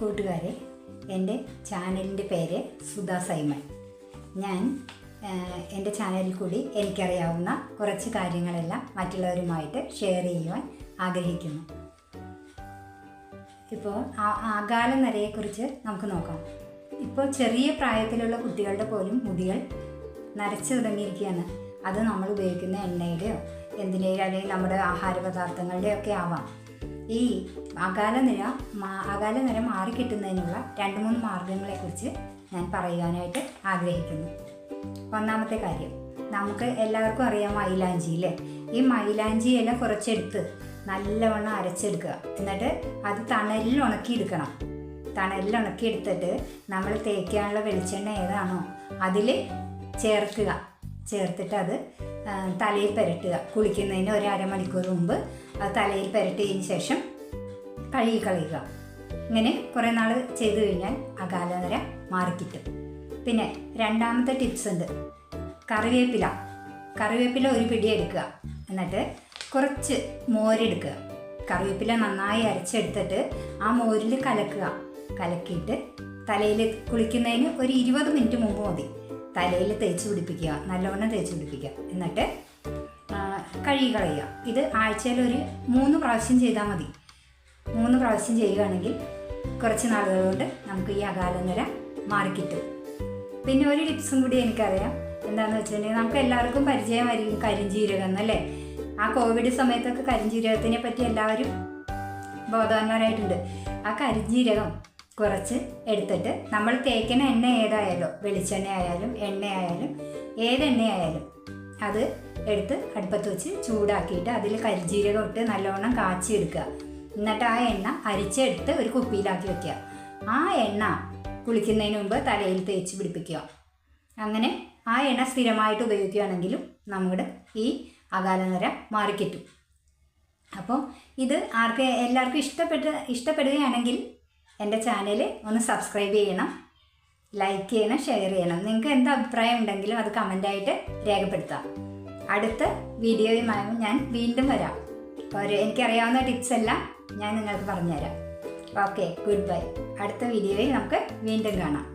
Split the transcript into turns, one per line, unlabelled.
കൂട്ടുകാരെ എന്റെ ചാനലിന്റെ പേര് സുധാ സൈമൺ. ഞാൻ എന്റെ ചാനലിൽ കൂടി എനിക്കറിയാവുന്ന കുറച്ച് കാര്യങ്ങളെല്ലാം മറ്റുള്ളവരുമായിട്ട് ഷെയർ ചെയ്യുവാൻ ആഗ്രഹിക്കുന്നു. ഇപ്പോൾ ആകാല നരയെക്കുറിച്ച് നമുക്ക് നോക്കാം. ഇപ്പോൾ ചെറിയ പ്രായത്തിലുള്ള കുട്ടികളുടെ പോലും മുടികൾ നരച്ചു തുടങ്ങിയിരിക്കുകയാണ്. അത് നമ്മൾ ഉപയോഗിക്കുന്ന എണ്ണയുടെയോ എന്തിനേലും അല്ലെങ്കിൽ നമ്മുടെ ആഹാര പദാർത്ഥങ്ങളുടെയോ ഒക്കെ ആവാം. ഈ അകാല നിര മാ- അകാല നിര മാറിക്കിട്ടുന്നതിനുള്ള രണ്ട് മൂന്ന് മാർഗങ്ങളെക്കുറിച്ച് ഞാൻ പറയുവാനായിട്ട് ആഗ്രഹിക്കുന്നു. ഒന്നാമത്തെ കാര്യം നമുക്ക് എല്ലാവർക്കും അറിയാം മൈലാഞ്ചി അല്ലേ ഈ മൈലാഞ്ചി ഇല കുറച്ചെടുത്ത് നല്ലവണ്ണം അരച്ചെടുക്കുക. എന്നിട്ട് അത് തണലിൽ ഉണക്കിയെടുക്കണം. തണലിൽ ഉണക്കിയെടുത്തിട്ട് നമ്മൾ തേക്കാനുള്ള വെളിച്ചെണ്ണ ഏതാണോ അതിൽ ചേർക്കുക. ചേർത്തിട്ട് അത് തലയിൽ പുരട്ടുക. കുളിക്കുന്നതിന് ഒരു അരമണിക്കൂർ മുമ്പ് അത് തലയിൽ പുരട്ടിയതിന് ശേഷം കഴുകി കളയുക. ഇങ്ങനെ കുറേ നാൾ ചെയ്തു കഴിഞ്ഞാൽ അകാലനര മാറിക്കിട്ടും. പിന്നെ രണ്ടാമത്തെ ടിപ്സ് ഉണ്ട്. കറിവേപ്പില. കറിവേപ്പില ഒരു പിടി എടുക്കുക. എന്നിട്ട് കുറച്ച് മോരെടുക്കുക കറിവേപ്പില നന്നായി അരച്ചെടുത്തിട്ട് ആ മോരിൽ കലക്കുക. കലക്കിയിട്ട് തലയിൽ കുളിക്കുന്നതിന് ഒരു ഇരുപത് മിനിറ്റ് മുമ്പ് മതി. തലയിൽ തേച്ച് പിടിപ്പിക്കുക നല്ലവണ്ണം തേച്ച് പിടിപ്പിക്കുക. എന്നിട്ട് കഴുകി കളയുക ഇത് ആഴ്ചയിൽ ഒരു മൂന്ന് പ്രാവശ്യം ചെയ്താൽ മതി. മൂന്ന് പ്രാവശ്യം ചെയ്യുകയാണെങ്കിൽ കുറച്ച് നാളുകൾ കൊണ്ട് നമുക്ക് ഈ അകാലനര മാറിക്കിട്ടും പിന്നെ ഒരു ടിപ്സും കൂടി എനിക്കറിയാം. എന്താണെന്ന് വെച്ചിട്ടുണ്ടെങ്കിൽ നമുക്ക് എല്ലാവർക്കും പരിചയമായിരിക്കും കരിഞ്ജീരകം എന്നല്ലേ? ആ കോവിഡ് സമയത്തൊക്കെ കരിഞ്ജീരകത്തിനെ പറ്റി എല്ലാവരും ബോധവാന്മാരായിട്ടുണ്ട്. ആ കരിഞ്ജീരകം കുറച്ച് എടുത്തിട്ട് നമ്മൾ തേക്കുന്ന എണ്ണ ഏതായാലും വെളിച്ചെണ്ണ ആയാലും എണ്ണ ആയാലും ഏതെണ്ണ ആയാലും അത് എടുത്ത് അടുപ്പത്ത് വെച്ച് ചൂടാക്കിയിട്ട് അതിൽ കരിജീരകം ഇട്ട് നല്ലവണ്ണം കാച്ചിയെടുക്കുക. എന്നിട്ട് ആ എണ്ണ അരിച്ചെടുത്ത് ഒരു കുപ്പിയിലാക്കി വെക്കുക. ആ എണ്ണ കുളിക്കുന്നതിന് മുമ്പ് തലയിൽ തേച്ച് പിടിപ്പിക്കുക. അങ്ങനെ ആ എണ്ണ സ്ഥിരമായിട്ട് ഉപയോഗിക്കുകയാണെങ്കിലും നമ്മുടെ ഈ അകാലനര മാറിക്കിട്ടും. അപ്പോൾ ഇത് ആർക്ക് എല്ലാവർക്കും ഇഷ്ടപ്പെട്ട ഇഷ്ടപ്പെടുകയാണെങ്കിൽ എന്റെ ചാനൽ ഒന്ന് സബ്സ്ക്രൈബ് ചെയ്യണം ലൈക്ക് ചെയ്യണം ഷെയർ ചെയ്യണം. നിങ്ങൾക്ക് എന്ത് അഭിപ്രായം ഉണ്ടെങ്കിലും അത് കമന്റായിട്ട് രേഖപ്പെടുത്താം. അടുത്ത വീഡിയോയുമായി ഞാൻ വീണ്ടും വരാം. ഒരു എനിക്കറിയാവുന്ന ടിപ്സ് എല്ലാം ഞാൻ നിങ്ങൾക്ക് പറഞ്ഞുതരാം. ഓക്കെ ഗുഡ് ബൈ അടുത്ത വീഡിയോയിൽ നമുക്ക് വീണ്ടും കാണാം.